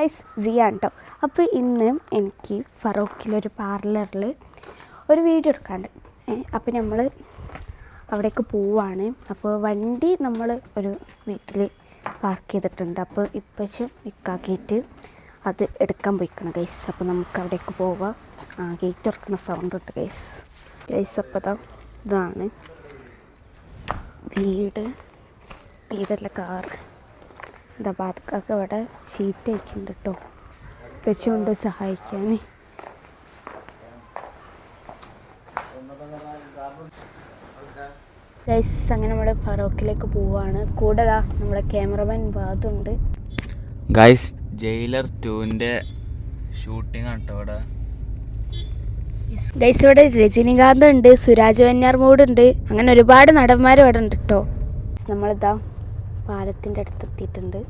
Guys ജിയാണ് കേട്ടോ അപ്പോൾ ഇന്ന് എനിക്ക് ഫറോക്കിലൊരു പാർലറിൽ ഒരു വീഡിയോ എടുക്കാണ്ട് അപ്പോൾ നമ്മൾ അവിടേക്ക് പോവാണ്. അപ്പോൾ വണ്ടി നമ്മൾ ഒരു വീട്ടിൽ പാർക്ക് ചെയ്തിട്ടുണ്ട്. അപ്പോൾ ഇപ്പച്ചും ഇക്കാക്കിയിട്ട് അത് എടുക്കാൻ പോയിക്കണം ഗൈസ് അപ്പോൾ നമുക്ക് അവിടേക്ക് പോവാം. ആ ഗേറ്റ് തുറക്കുന്ന സൗണ്ട് ഉണ്ട് ഗൈസ് ഗൈസ് അപ്പോൾ ഇതാണ്. വീട്. വീടല്ല കാറ് എന്താ ബാധക്കൊക്കെ ഇവിടെ ഷീറ്റ് അയക്കുന്നുണ്ട് കേട്ടോ വെച്ചുകൊണ്ട് സഹായിക്കാൻ ഗൈസ് അങ്ങനെ നമ്മൾ ഫറോക്കിലേക്ക് പോവാണ്. കൂടെ നമ്മുടെ ക്യാമറമാൻ ഭാഗത്തുണ്ട് ഗൈസ് ജയിലർ ടുവിന്റെ ഷൂട്ടിംഗ് ആണ് കേട്ടോ ഇവിടെ. ഗൈസ് ഇവിടെ രജനികാന്ത് ഉണ്ട് സുരാജ് വന്യാർ ഉണ്ട് അങ്ങനെ ഒരുപാട് നടന്മാർ ഇവിടെ ഉണ്ട് കേട്ടോ നമ്മളിതാ പാലത്തിന്റെ അടുത്ത് എത്തിയിട്ടുണ്ട്.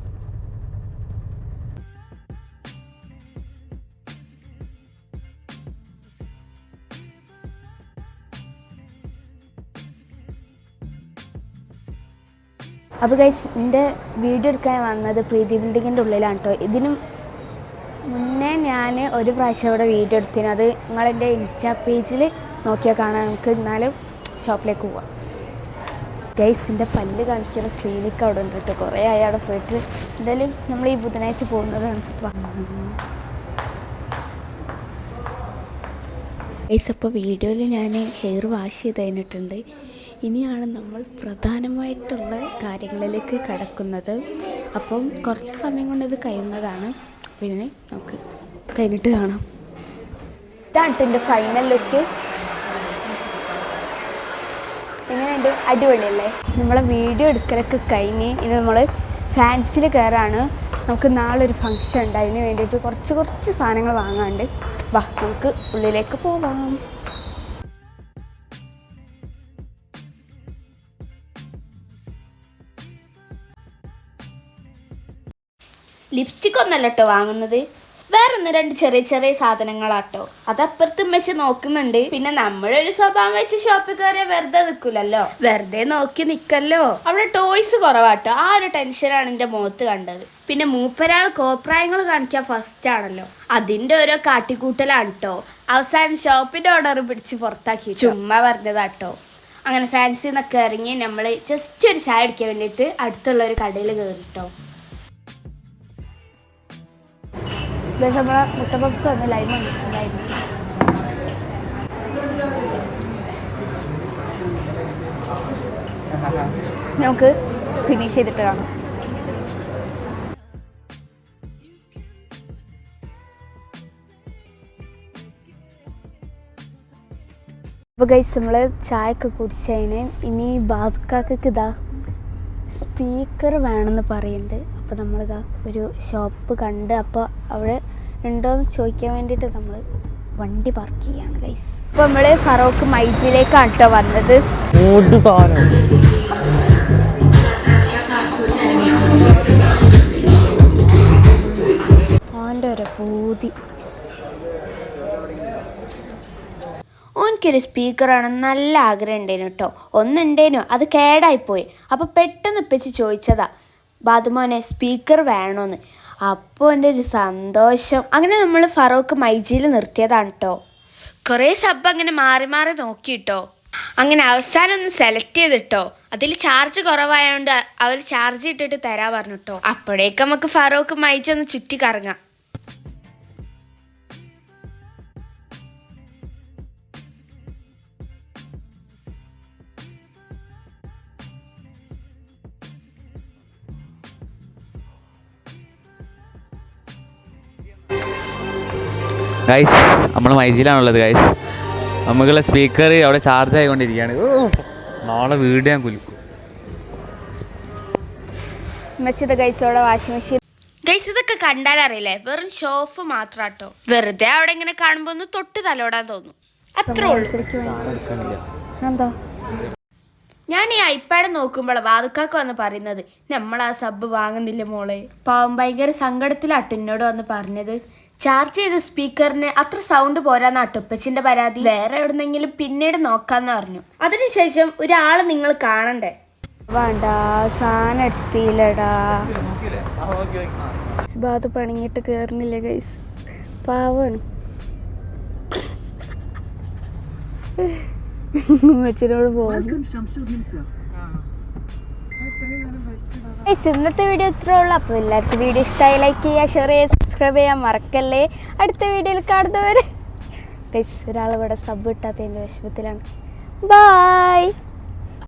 അപ്പോൾ ഗൈസ് എന്റെ വീഡിയോ എടുക്കാൻ വന്നത് പ്രീതി ബിൽഡിങ്ങിന്റെ ഉള്ളിലാണ് കേട്ടോ ഇതിനും മുന്നേ ഞാൻ ഒരു പ്രാവശ്യം ഇവിടെ വീഡിയോ എടുത്തിന്. അത് നിങ്ങളെന്റെ ഇൻസ്റ്റാ പേജിൽ നോക്കിയാൽ കാണാം. നമുക്ക് എന്നാലും ഷോപ്പിലേക്ക് പോവാം. ഗൈസിന്റെ പല്ല് കാണിക്കുന്ന ക്ലിനിക്ക് അവിടെ ഉണ്ട് കേട്ടോ. കുറേ ആയി അവിടെ പോയിട്ട്. എന്തായാലും നമ്മൾ ഈ ബുധനാഴ്ച പോകുന്നതാണ്. ഗൈസ് അപ്പോൾ വീഡിയോയിൽ ഞാൻ ഹെയർ വാഷ് ചെയ്ത് കഴിഞ്ഞിട്ടുണ്ട്. ഇനിയാണ് നമ്മൾ പ്രധാനമായിട്ടുള്ള കാര്യങ്ങളിലേക്ക് കടക്കുന്നത്. അപ്പം കുറച്ച് സമയം കൊണ്ട് ഇത് കഴിയുന്നതാണ്. പിന്നെ നമുക്ക് കഴിഞ്ഞിട്ട് കാണാം. ഇതാണ് എന്റെ ഫൈനൽ ലുക്ക് എങ്ങനെയുണ്ട്? അടിപൊളിയല്ലേ? നമ്മളെ വീഡിയോ എടുക്കലൊക്കെ കഴിഞ്ഞ് ഇനി നമ്മൾ ഫാൻസിൽ കയറാണ് നമുക്ക് നാളെ ഒരു ഫംഗ്ഷൻ ഉണ്ട്. അതിന് വേണ്ടിയിട്ട് കുറച്ച് കുറച്ച് സാധനങ്ങൾ വാങ്ങാണ്ട് വാ നമുക്ക് ഉള്ളിലേക്ക് പോവാം. ലിപ്സ്റ്റിക് ഒന്നല്ല കേട്ടോ വാങ്ങുന്നത്. വേറെ ഒന്ന് രണ്ട് ചെറിയ ചെറിയ സാധനങ്ങളാട്ടോ. അതപ്പുറത്ത് മെസ്സി നോക്കുന്നുണ്ട്. പിന്നെ നമ്മളൊരു സ്വഭാവം വെച്ച് ഷോപ്പിൽ കയറിയ വെറുതെ നിൽക്കില്ലല്ലോ വെറുതെ നോക്കി നിൽക്കല്ലോ അവിടെ ടോയ്സ് കുറവാട്ടോ. ആ ഒരു ടെൻഷനാണ് എന്റെ മുഖത്ത് കണ്ടത്. പിന്നെ മൂപ്പരാൾ കോപ്രായങ്ങൾ കാണിക്കാൻ ഫസ്റ്റ് ആണല്ലോ. അതിന്റെ ഓരോ കാട്ടിക്കൂട്ടലാണ് കേട്ടോ അവസാനം ഷോപ്പിന്റെ ഓർഡർ പിടിച്ച് പുറത്താക്കി. ചുമ്മാ പറഞ്ഞതാട്ടോ. അങ്ങനെ ഫാൻസിന്നൊക്കെ ഇറങ്ങി നമ്മൾ ജസ്റ്റ് ഒരു ചായ അടിക്കാൻ വേണ്ടിയിട്ട് അടുത്തുള്ള ഒരു കടയിൽ കയറിട്ടോ ബസ് നമ്മളെ മുട്ട പപ്സ് വന്ന് ലൈം നമുക്ക് ഫിനിഷ് ചെയ്തിട്ട് കാണാം അപ്പോൾ ഗൈസ് നമ്മൾ ചായ ഒക്കെ കുടിച്ചതിന് ഇനി ബാബുക്കാക്ക് ഇതാ. സ്പീക്കർ വേണമെന്ന് പറയുന്നുണ്ട് അപ്പോൾ നമ്മളിതാ ഒരു ഷോപ്പ് കണ്ട് അപ്പോൾ അവിടെ ഉണ്ടോയെന്ന് ചോദിക്കാൻ വേണ്ടിയിട്ട് നമ്മൾ വണ്ടി പാർക്ക് ചെയ്യാണ് ഗൈസ് അപ്പോൾ നമ്മൾ ഫറോക്ക് മൈജിലേക്കാണ് കേട്ടോ വന്നത്. ഓന്റെ ഒരു പൂതി. ഓനിക്കൊരു സ്പീക്കറാണ് നല്ല ആഗ്രഹം ഉണ്ടേനു കേട്ടോ. ഒന്നുണ്ടേനു അത് കേടായിപ്പോയി. അപ്പോൾ പെട്ടെന്ന് ഇപ്പച്ച് ചോദിച്ചതാ ബാദുമോനെ സ്പീക്കർ വേണമെന്ന് അപ്പോൾ എന്റെ ഒരു സന്തോഷം. അങ്ങനെ നമ്മൾ ഫറൂഖ് മൈജിയിൽ നിർത്തിയതാണ് കേട്ടോ. കുറേ സബ് അങ്ങനെ മാറി മാറി നോക്കി നോക്കിയിട്ടോ അങ്ങനെ അവസാനം ഒന്ന് സെലക്ട് ചെയ്തിട്ടോ അതിൽ ചാർജ് കുറവായതുകൊണ്ട് അവർ ചാർജ് ഇട്ടിട്ട് തരാ പറഞ്ഞു കേട്ടോ. അപ്പോഴേക്കും നമുക്ക് ഫറൂഖ് മൈജി ഒന്ന് ചുറ്റി കറങ്ങാം ഗൈസ് നമ്മൾ മൈജിയിലാണുള്ളത് ഗൈസ് നമുക്കുള്ള സ്പീക്കർ അവിടെ ചാർജ് ആയിക്കൊണ്ടിരിക്കുകയാണ്. ഓ, നാളെ വീട് ഞാൻ കുലുക്കും. ഗൈസ് ഇതൊക്കെ കണ്ടാൽ അറിയില്ലേ വെറും ഷോഫ് മാത്രാട്ടോ. വെറുതെ അവിടെ ഇങ്ങനെ കാണുമ്പോ ഒന്ന് തൊട്ട് തലോടാൻ തോന്നും. അത്രേ ഉള്ളൂ. എന്താ? ഞാൻ ഈ ഐപാഡ് നോക്കുമ്പോൾ വാതുക്കാക്ക് വന്ന് പറയുന്നത്. നമ്മൾ ആ സബ് വാങ്ങുന്നില്ല മോളെ. പാവം ഭയങ്കര സങ്കടത്തിലാട്ടോ എന്നോട് വന്ന് പറഞ്ഞത്. ചാർജ് ചെയ്ത സ്പീക്കറിന് അത്ര സൗണ്ട് പോരാന്ന് അട്ടുപ്പച്ചിന്റെ പരാതി വേറെ എവിടെന്നെങ്കിലും പിന്നീട് നോക്കാന്ന് പറഞ്ഞു അതിനുശേഷം ഒരാൾ നിങ്ങൾ കാണണ്ടേ വേണ്ട സാധനം എടുത്തില്ലടാ ബാത് പണിങ്ങിട്ട് കയറുന്നില്ല ഗൈസ് പാവാണ് മച്ചിനോട് പോകുന്നു ഇന്നത്തെ വീഡിയോ ഇത്രേ ഉള്ളൂ. അപ്പോൾ എല്ലാവർക്കും വീഡിയോ ഇഷ്ടമായി ലൈക്ക് ചെയ്യുക ഷെയർ ചെയ്യുക സബ്സ്ക്രൈബ് ചെയ്യാൻ മറക്കല്ലേ? അടുത്ത വീഡിയോയിൽ കാണുന്നവരെ. ഒരാൾ ഒരാളിവിടെ സബ് കിട്ടാത്തതിന്റെ വിഷമത്തിലാണ്. ബായ്